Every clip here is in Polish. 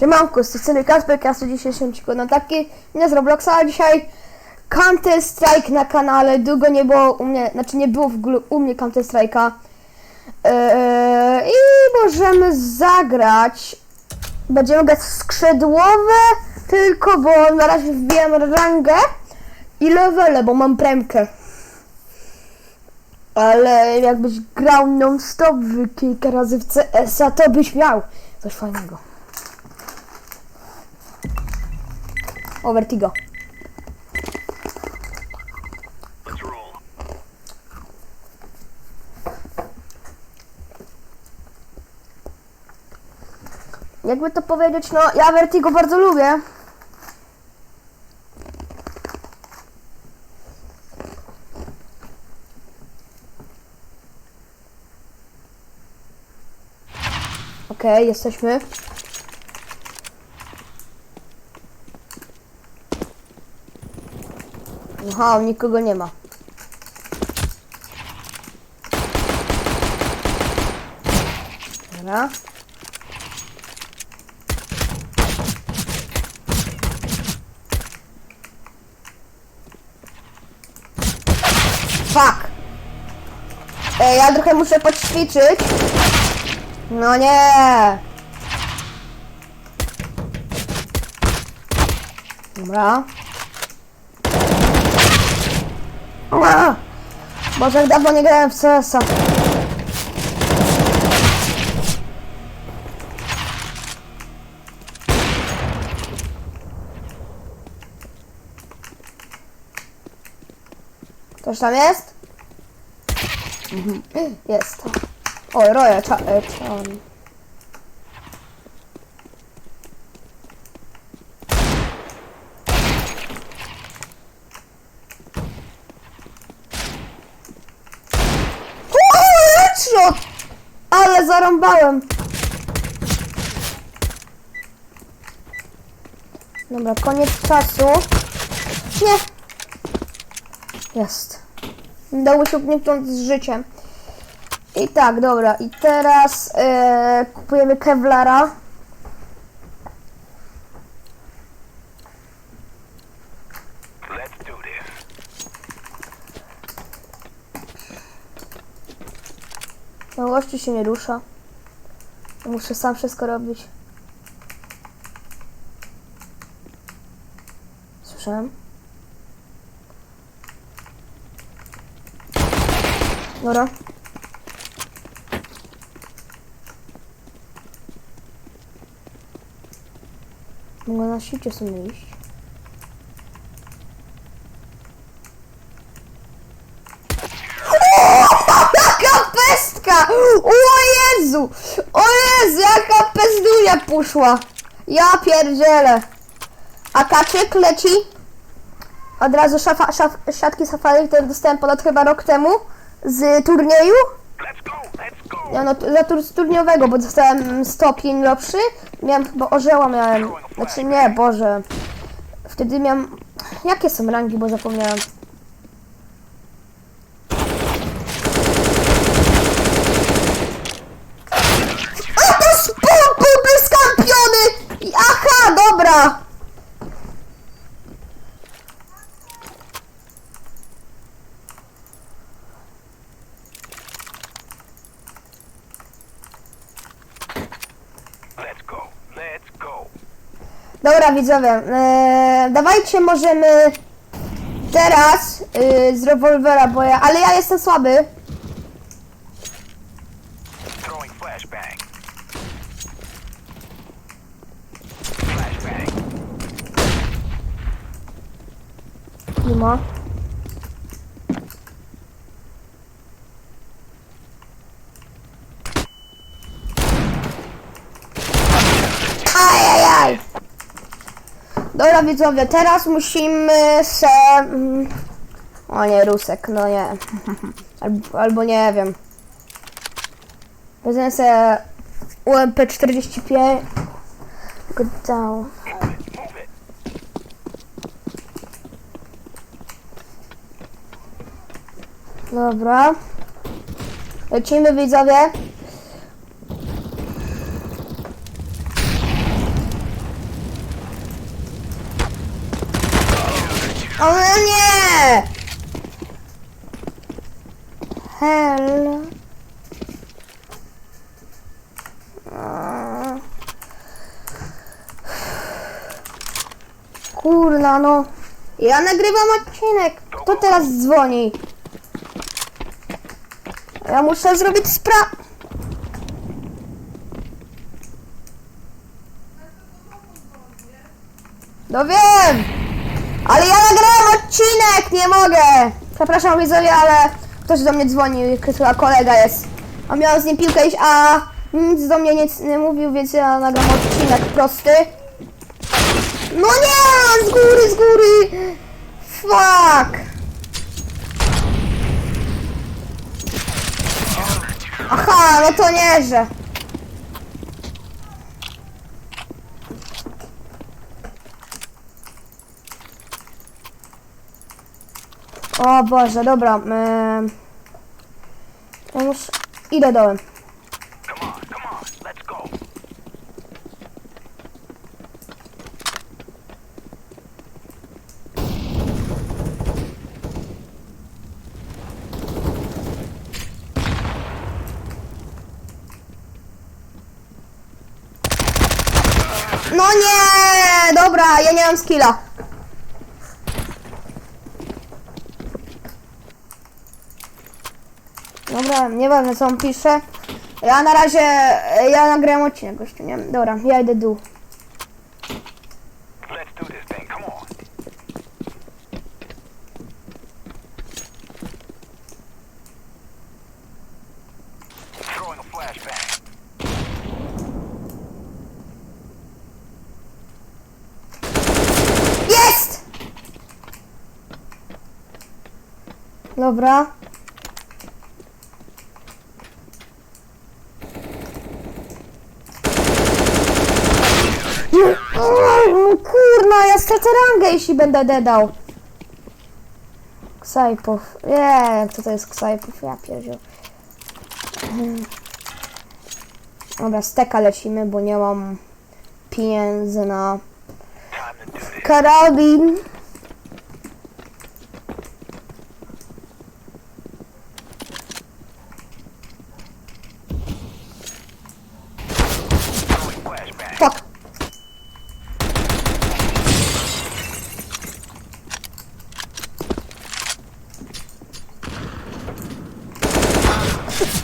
Siemanko, z tej strony Kasper, Kasper dzisiejszym ci na taki nie z Robloxa, a dzisiaj Counter Strike na kanale, długo nie było u mnie, znaczy nie było w ogóle u mnie Counter Strike'a eee, i możemy zagrać, będziemy grać skrzydłowe tylko, bo na razie wbijam rangę i levele, bo mam premkę. Ale jakbyś grał non-stop kilka razy w CS-a, to byś miał coś fajnego. O, Vertigo. Jakby to powiedzieć, no ja Vertigo bardzo lubię. Okej, jesteśmy. Aha, nikogo nie ma. Dobra. Fuck! Ej, ja trochę muszę poćwiczyć. No nie! Dobra. Ua! Boże, jak dawno nie grałem w CS-a. Ktoś tam jest? Mhm. Jest. O, Roya, cza, e, cza, O, headshot! Ale zarąbałem. Dobra, koniec czasu. Nie. Jest. Dało się uniknąć z życiem. I tak, dobra. I teraz e, kupujemy Kevlara. Let's do this. No gościu się nie rusza. Muszę sam wszystko robić. Słyszałem. Dobra. Mogę na świecie sobie iść. Jaka pestka! O Jezu! O Jezu, jaka pezdunia poszła! Ja pierdzielę! A kaczyk leci? Od razu szafa, szaf, siatki safari, które dostałem ponad chyba rok temu z turnieju. Let's go. Let's go. Ja no, za tur, z turniowego, bo dostałem stopień lepszy. Miałem chyba orzeła miałem. Znaczy nie, Boże. Wtedy miałem... Jakie są rangi, bo zapomniałem. A to z pompy był skampiony! I- Aha, dobra! Let's go. Let's go. Dobra widzowie, e, dawajcie możemy teraz e, z rewolwera, bo ja, ale ja jestem słaby. Throwing flashbang. Flashbang. Nie ma. Widzowie, teraz musimy se... mm, O nie, Rusek, no nie. Albo, albo nie wiem. Wezmę se UMP45. Go. Dobra. Lecimy widzowie. O nie! Hell. Kurna no. Ja nagrywam odcinek. Kto teraz dzwoni? Ja muszę zrobić spra... No wiem! Ale ja nagrałem odcinek, nie mogę! Przepraszam widzowie, ale ktoś do mnie dzwonił, chyba kolega jest. A miałem z nim piłkę iść, a nic do mnie nic nie mówił, więc ja nagram odcinek prosty. No nie! Z góry, z góry! Fuck! Aha, no to nie, że... O Boże, dobra. em, Ja muszę... Idę dołem. No nie! Dobra, ja nie mam skilla. Dobra, nieważne co on pisze. Ja na razie, ja nagrałem odcinek gościu, nie? Dobra, ja idę dół. Let's do this thing. Come on. Throwing a flashbang. Jest! Dobra. No, Kurna, ja stracę rangę, jeśli będę dedał. Ksajpów. Nie, co to jest Ksajpów? Ja pierdziu. Dobra, steka lecimy, bo nie mam pieniędzy na karabin. Throwing flashbang. Fuck.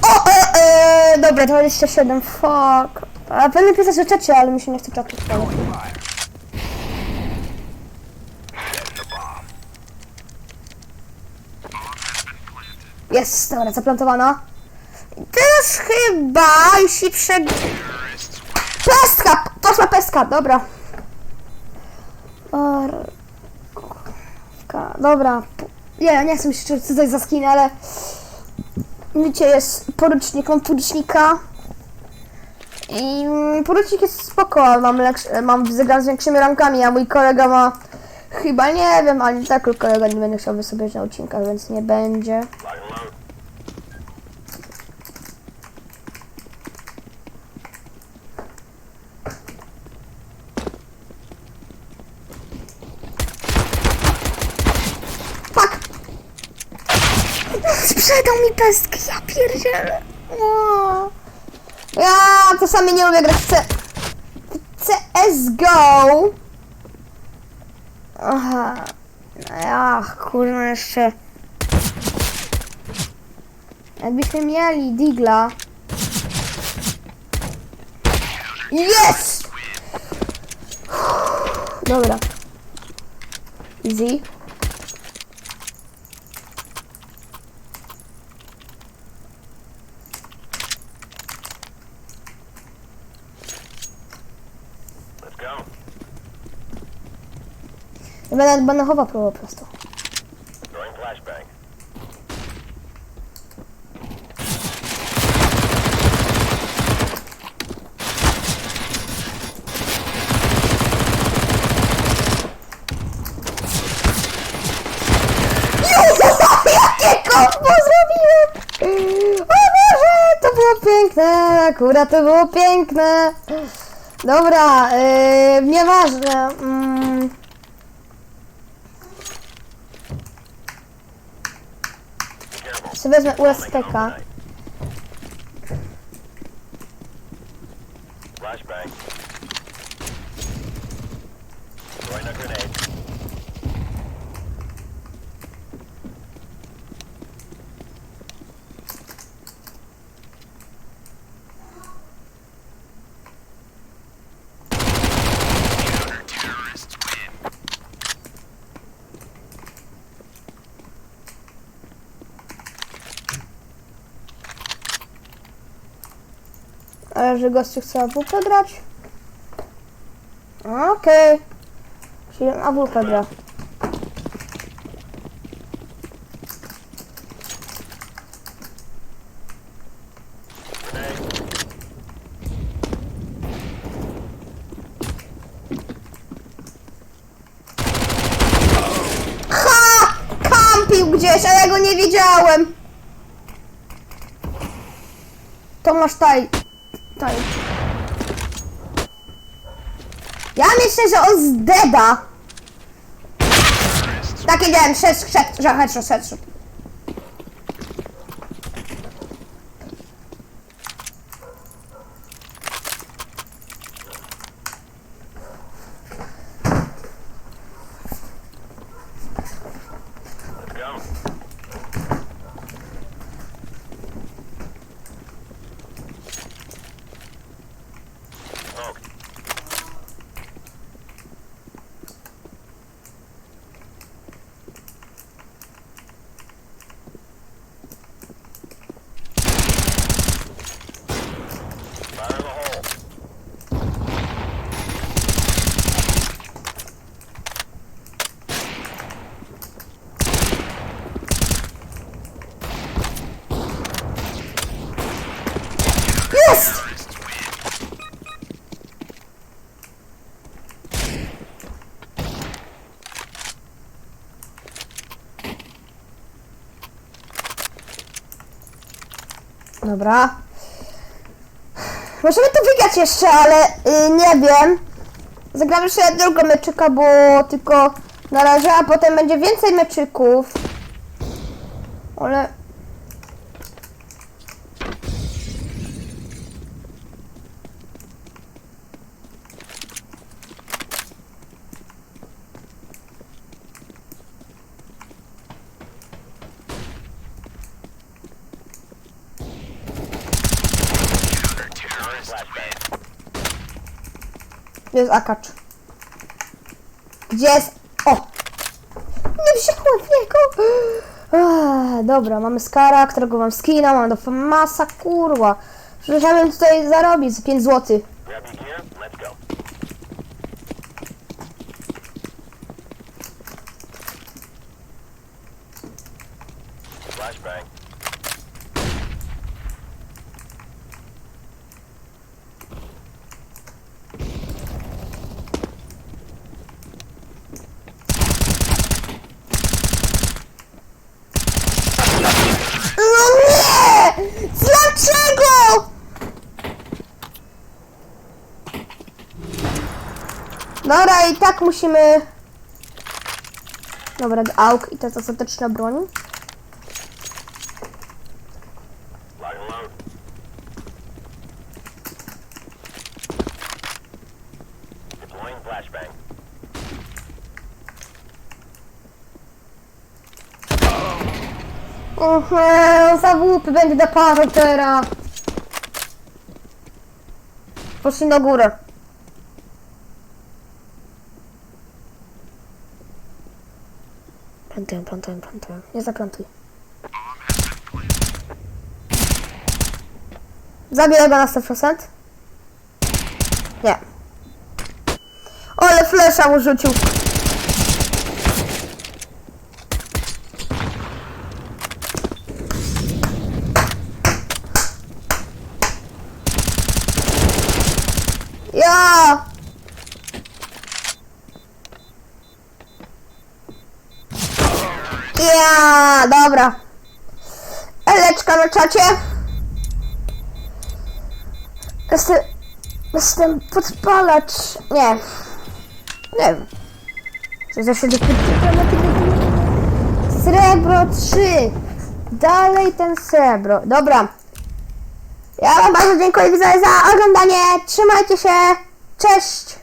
O, e, e, dobra, 27, fuck. A pewnie pisać rzeczy, ale mi się nie chce bomb. Jest, dobra, zaplantowana. Teraz chyba, jeśli prze... Pestka! Poszła pestka, dobra. Dobra. P- Nie, nie chcę mi się tutaj za skin, ale... Wiecie, jest porucznik, mam porucznika. I porucznik jest spoko, ale mam, lepszy, mam zegar z większymi ramkami, a mój kolega ma... Chyba nie wiem, ale tak kolega nie będę chciał wysobieć na odcinkach, więc nie będzie. Sprzedał mi pestki, ja pierdzielę. O. Ja czasami nie lubię grać w C... w. Aha. Ach, kurwa, jeszcze... Jakbyśmy mieli Digla... Jest! Dobra. Easy. Ja będę banachowa próbował po prostu. Throwing flashbang. Jakie kombo zrobiłem! O Boże, to było piękne! Akurat to było piękne! Dobra, yy, nieważne. Sobie wezmę USPK. Flashbang. Throwing a grenade. Że gościu chce AWP grać? Okej. Czyli on AWP gra. Ha! Kampił gdzieś, a ja go nie widziałem. Tomasz Taj. Taj. Ja myślę, że on z Deda. Tak szedł, że headshot, headshot. Dobra. Możemy to wygrać jeszcze, ale y, nie wiem. Zagramy jeszcze drugą meczyka, bo tylko na razie, a potem będzie więcej meczyków. Ale Flashbang. Gdzie jest akacz? Gdzie jest... O! Nie wziąłem w niego! Dobra, mamy Skara, którego mam skina, mam do masa, kurwa. Przecież ja bym tutaj zarobić z 5 zł. Flashbang. No nie! Dlaczego? Dobra, i tak musimy... Dobra, auk i to jest ostateczna broń. Ohe, za łupy będzie do paru teraz. Poszli na górę. Plantuję, plantuję, plantuję. Nie zaplantuj. Zabiję go na 100%? Nie. Ale flesza mu rzucił. Ja! Ja, dobra. Eleczka na czacie. Jestem, jestem podpalacz. Nie. Nie wiem. Co się Srebro 3. dalej ten srebro. Dobra. Ja wam bardzo dziękuję za oglądanie. Trzymajcie się. Cześć.